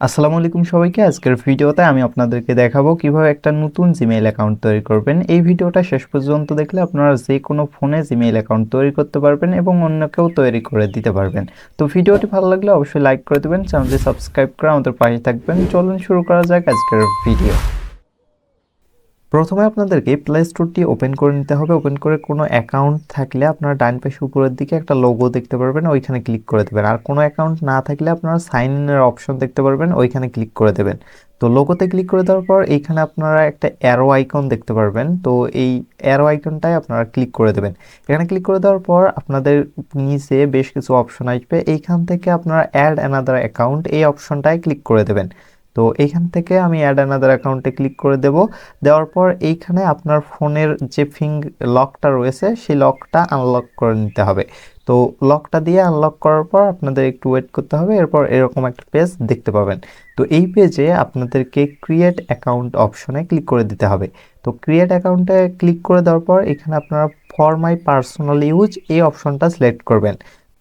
আসসালামু আলাইকুম সবাইকে। আজকের ভিডিওতে আমি আপনাদেরকে দেখাবো কীভাবে একটা নতুন জিমেইল অ্যাকাউন্ট তৈরি করবেন। এই ভিডিওটা শেষ পর্যন্ত দেখলে আপনারা যে কোনো ফোনে জিমেইল অ্যাকাউন্ট তৈরি করতে পারবেন এবং অন্যকেও তৈরি করে দিতে পারবেন। তো ভিডিওটি ভালো লাগলে অবশ্যই লাইক করে দেবেন, চ্যানেলটি সাবস্ক্রাইব করে আমাদের পাশে থাকবেন। চলুন শুরু করা যাক আজকের ভিডিও। প্রথমে আপনাদেরকে প্লে স্টোরটি ওপেন করে নিতে হবে। ওপেন করে কোনো অ্যাকাউন্ট থাকলে আপনারা ডান পাশে উপরের দিকে একটা লোগো দেখতে পারবেন, ওইখানে ক্লিক করে দেবেন। আর কোনো অ্যাকাউন্ট না থাকলে আপনারা সাইন ইনের অপশন দেখতে পারবেন, ওইখানে ক্লিক করে দেবেন। তো লোগোতে ক্লিক করে দেওয়ার পর এইখানে আপনারা একটা অ্যারো আইকন দেখতে পারবেন। তো এই অ্যারো আইকনটাই আপনারা ক্লিক করে দেবেন। এখানে ক্লিক করে দেওয়ার পর আপনাদের নিচে বেশ কিছু অপশন আসবে। এইখান থেকে আপনারা অ্যাড অ্যানাদার অ্যাকাউন্ট এই অপশনটায় ক্লিক করে দেবেন। তো এইখান থেকে আমি অ্যাড অ্যানাদার অ্যাকাউন্টে ক্লিক করে দেব। দেওয়ার পর এইখানে আপনার ফোনের যে ফিং লকটা রয়েছে, সেই লকটা আনলক করে নিতে হবে। তো লকটা দিয়ে আনলক করার পর আপনাদের একটু ওয়েট করতে হবে, এরপর এরকম একটা পেজ দেখতে পাবেন। তো এই পেজে আপনাদেরকে ক্রিয়েট অ্যাকাউন্ট অপশনে ক্লিক করে দিতে হবে। তো ক্রিয়েট অ্যাকাউন্টে ক্লিক করে দেওয়ার পর এখানে আপনারা ফর মাই পার্সোনাল ইউজ এই অপশনটা সিলেক্ট করবেন।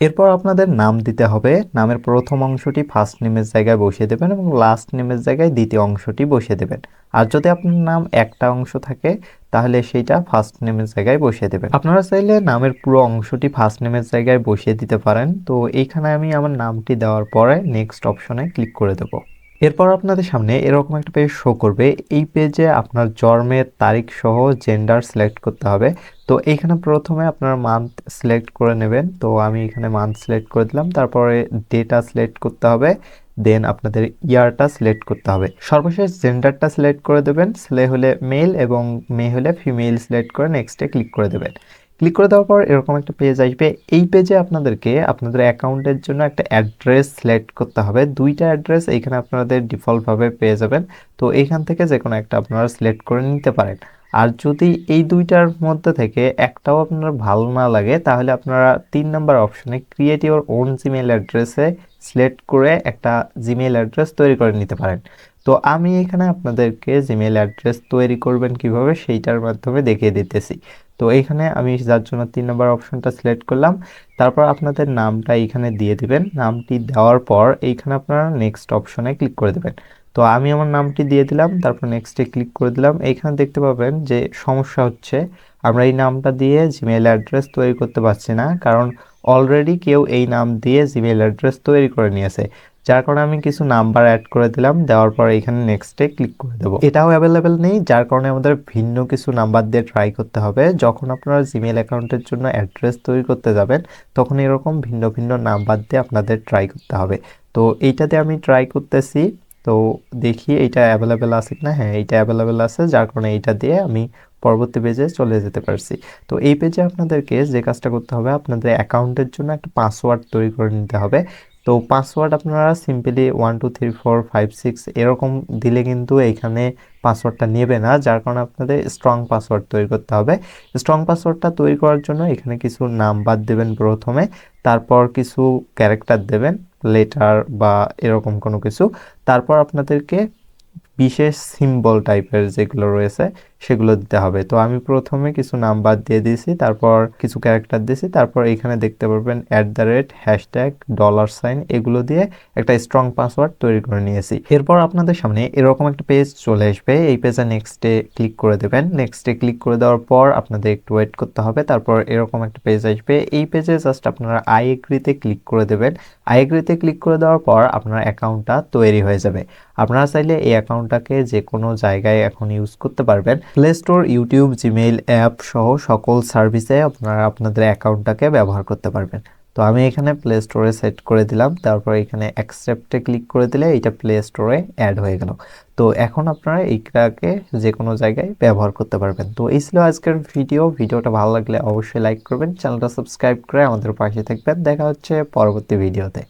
এরপর আপনাদের নাম দিতে হবে। নামের প্রথম অংশটি ফার্স্ট নেমের জায়গায় বসিয়ে দেবেন এবং লাস্ট নেমের জায়গায় দ্বিতীয় অংশটি বসিয়ে দেবেন। আর যদি আপনার নাম একটা অংশ থাকে, তাহলে সেইটা ফার্স্ট নেমের জায়গায় বসিয়ে দেবেন। আপনারা চাইলে নামের পুরো অংশটি ফার্স্ট নেমের জায়গায় বসিয়ে দিতে পারেন। তো এইখানে আমি আমার নামটি দেওয়ার পরে নেক্সট অপশনে ক্লিক করে দেবো। এরপর আপনাদের সামনে এরকম একটা পেজ শো করবে। এই পেজে আপনার জন্মের তারিখ সহ জেন্ডার সিলেক্ট করতে হবে। তো এইখানে প্রথমে আপনার মান্থ সিলেক্ট করে নেবেন। তো আমি এখানে মান্থ সিলেক্ট করে দিলাম, তারপরে ডেটা সিলেক্ট করতে হবে দেন আপনাদের ইয়ারটা সিলেক্ট করতে হবে। সর্বশেষ জেন্ডারটা সিলেক্ট করে দেবেন ছেলে হলে মেল এবং মেয়ে হলে ফিমেল সিলেক্ট করে নেক্সটে ক্লিক করে দেবেন। ক্লিক করে দেওয়ার পর এরকম একটা পেজ আসবে। এই পেজে আপনাদেরকে আপনাদের অ্যাকাউন্টের জন্য একটা অ্যাড্রেস সিলেক্ট করতে হবে। দুইটা অ্যাড্রেস এইখানে আপনাদের ডিফল্টভাবে পেয়ে যাবেন। তো এইখান থেকে যে কোনো একটা আপনারা সিলেক্ট করে নিতে পারেন। আর যদি এই দুইটার মধ্যে থেকে একটাও আপনার ভালো না লাগে, তাহলে আপনারা তিন নম্বর অপশনে ক্রিয়েট ইউর ওন জিমেল অ্যাড্রেসে সিলেক্ট করে একটা জিমেল অ্যাড্রেস তৈরি করে নিতে পারেন। তো আমি এখানে আপনাদেরকে জিমেল অ্যাড্রেস তৈরি করবেন কীভাবে সেইটার মাধ্যমে দেখিয়ে দিতেছি। তো এইখানে আমি যার জন্য তিন নম্বর অপশনটা সিলেক্ট করলাম, তারপর আপনাদের নামটা এইখানে দিয়ে দিবেন। নামটি দেওয়ার পর এইখানে আপনারা নেক্সট অপশনে ক্লিক করে দেবেন। তো আমি আমার নামটি দিয়ে দিলাম, তারপর নেক্সটে ক্লিক করে দিলাম। এইখানে দেখতে পাবেন যে সমস্যা হচ্ছে, আমরা এই নামটা দিয়ে জিমেল অ্যাড্রেস তৈরি করতে পারছি না, কারণ অলরেডি কেউ এই নাম দিয়ে জিমেল অ্যাড্রেস তৈরি করে নিয়েছে। যার কারণে আমি কিছু নাম্বার অ্যাড করে দিলাম, দেওয়ার পর এখানে নেক্সটে ক্লিক করে দেবো। এটাও অ্যাভেলেবেল নেই, যার কারণে আমাদের ভিন্ন কিছু নাম্বার দিয়ে ট্রাই করতে হবে। যখন আপনারা জিমেল অ্যাকাউন্টের জন্য অ্যাড্রেস তৈরি করতে যাবেন, তখন এরকম ভিন্ন ভিন্ন নাম্বার দিয়ে আপনাদের ট্রাই করতে হবে। তো এইটাতে আমি ট্রাই করতেছি। তো দেখি এইটা অ্যাভেলেবেল আছে কিনা? হ্যাঁ এইটা অ্যাভেলেবেল আছে, যার কারণে এইটা দিয়ে আমি পরবর্তী পেজে চলে যেতে পারছি। তো এই পেজে আপনাদেরকে যে কাজটা করতে হবে, আপনাদের অ্যাকাউন্টের জন্য একটা পাসওয়ার্ড তৈরি করে নিতে হবে। তো পাসওয়ার্ড আপনারা simply one two three four five six এরকম দিলে কিন্তু এইখানে পাসওয়ার্ডটা নেবে না, যার কারণে আপনাদের স্ট্রং পাসওয়ার্ড তৈরি করতে হবে। স্ট্রং পাসওয়ার্ডটা তৈরি করার জন্য এখানে কিছু নাম্বার দেবেন প্রথমে, তারপর কিছু ক্যারেক্টার দেবেন। লেটার বা এরকম কোনো কিছু। তারপর আপনাদেরকে বিশেষ সিম্বল টাইপের যেগুলো রয়েছে, সেগুলো দিতে হবে। তো আমি প্রথমে কিছু নাম্বার দিয়ে দিয়েছি, তারপর কিছু ক্যারেক্টার দিয়েছি, তারপর এখানে দেখতে পারবেন at the rate hashtag dollar sign এগুলো দিয়ে একটা স্ট্রং পাসওয়ার্ড তৈরি করে নিয়েছি। এরপর আপনাদের সামনে এরকম একটা পেজ চলে আসবে। এই পেজে নেক্সটে ক্লিক করে দেবেন। নেক্সটে ক্লিক করে দেওয়ার পর আপনাদের একটু ওয়েট করতে হবে, তারপর এরকম একটা পেজ আসবে। এই পেজে জাস্ট আপনারা আই এগ্রিতে ক্লিক করে দেবেন। আই এগ্রিতে ক্লিক করে দেওয়ার পর আপনার অ্যাকাউন্টটা তৈরি হয়ে যাবে। আপনারা চাইলে এই অ্যাকাউন্টটাকে যে কোনো জায়গায় এখন ইউজ করতে পারবেন। Play Store YouTube Gmail app সহ সকল সার্ভিসে আপনারা আপনাদের অ্যাকাউন্টটাকে ব্যবহার করতে পারবেন। তো আমি এখানে প্লে স্টোরে সেট করে দিলাম, তারপর এখানে অ্যাকসেপ্টে ক্লিক করে দিলে এটা প্লে স্টোরে অ্যাড হয়ে গেল। তো এখন আপনারা এইটাকে যে কোনো জায়গায় ব্যবহার করতে পারবেন। তো এই ছিল আজকের ভিডিও ভিডিওটা ভালো লাগলে অবশ্যই লাইক করবেন। চ্যানেলটা সাবস্ক্রাইব করে আমাদের পাশে থাকবেন। দেখা হচ্ছে পরবর্তী ভিডিওতে